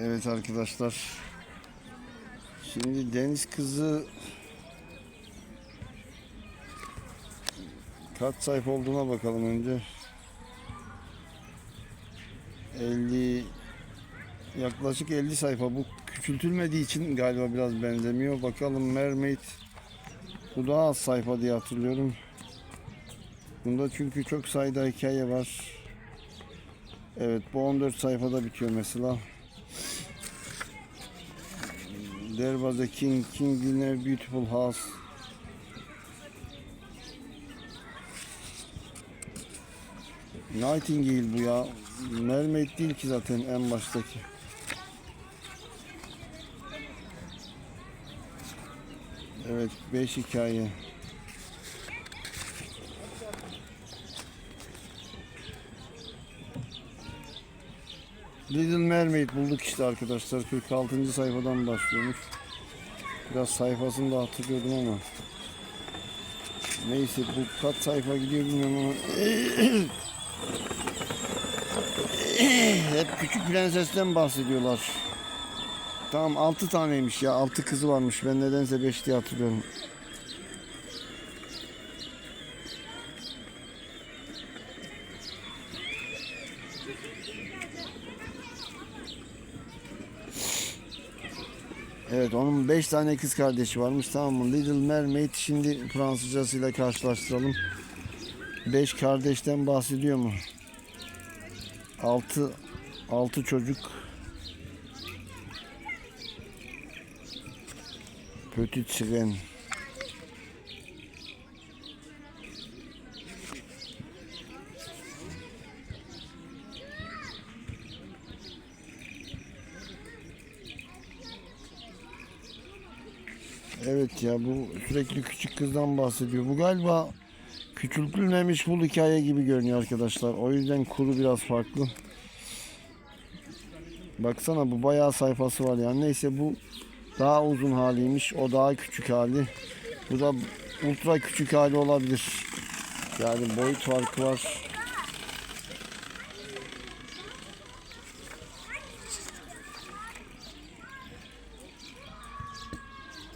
Evet arkadaşlar. Şimdi deniz kızı kaç sayfa olduğuna bakalım önce. 50 yaklaşık 50 sayfa. Bu küçültülmediği için galiba biraz benzemiyor. Bakalım Mermaid bu daha az sayfa diye hatırlıyorum. Bunda çünkü çok sayıda hikaye var. Evet bu 14 sayfada bitiyor mesela. There was a king, king in a beautiful house. Nightingale bu ya. Mermaid değil ki zaten en baştaki. Evet 5 hikaye. Little Mermaid bulduk işte arkadaşlar. 46. sayfadan başlıyormuş. Biraz sayfasını da hatırlıyordum ama. Neyse bu kaç sayfa gidiyor bilmiyorum ama. Hep küçük prensesten bahsediyorlar. Tamam 6 taneymiş ya. 6 kızı varmış. Ben nedense 5 diye hatırlıyorum. Evet onun 5 tane kız kardeşi varmış tamam mı? Little Mermaid şimdi Fransızcasıyla karşılaştıralım. 5 kardeşten bahsediyor mu? 6 6 çocuk. Petit Siren. Evet ya bu sürekli küçük kızdan bahsediyor. Bu galiba küçültülmemiş bu hikaye gibi görünüyor arkadaşlar. O yüzden kuru biraz farklı. Baksana bu bayağı sayfası var yani. Neyse bu daha uzun haliymiş. O daha küçük hali. Bu da ultra küçük hali olabilir. Yani boyut farkı var.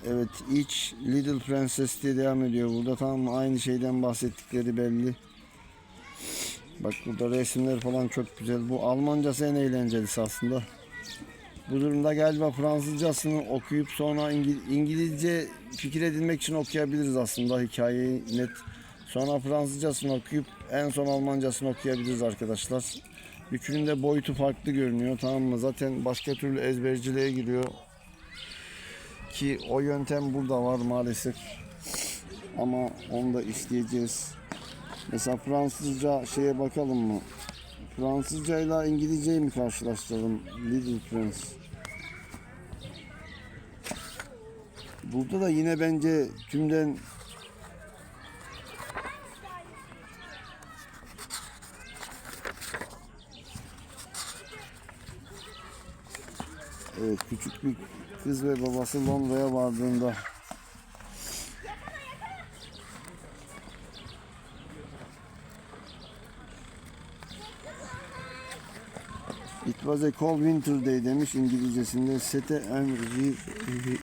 Evet iç Little Princess diye devam ediyor burada. Tamam aynı şeyden bahsettikleri belli. Bak burada resimler falan çok güzel. Bu Almancası en eğlencelisi aslında. Bu durumda galiba Fransızcasını okuyup sonra İngi- İngilizce fikir edinmek için okuyabiliriz aslında hikayeyi net. Sonra Fransızcasını okuyup en son Almancasını okuyabiliriz arkadaşlar. Üçünün de boyutu farklı görünüyor tamam mı? Zaten başka türlü ezberciliğe giriyor. Ki o yöntem burada var maalesef. Ama onu da isteyeceğiz. Mesela Fransızca şeye bakalım mı? Fransızca ile İngilizceyi mi karşılaştıralım? Little Prince. Burada da yine bence tümden Evet küçük bir kız ve babası Londra'ya vardığında It was a cold winter day demiş İngilizcesinde. Sete and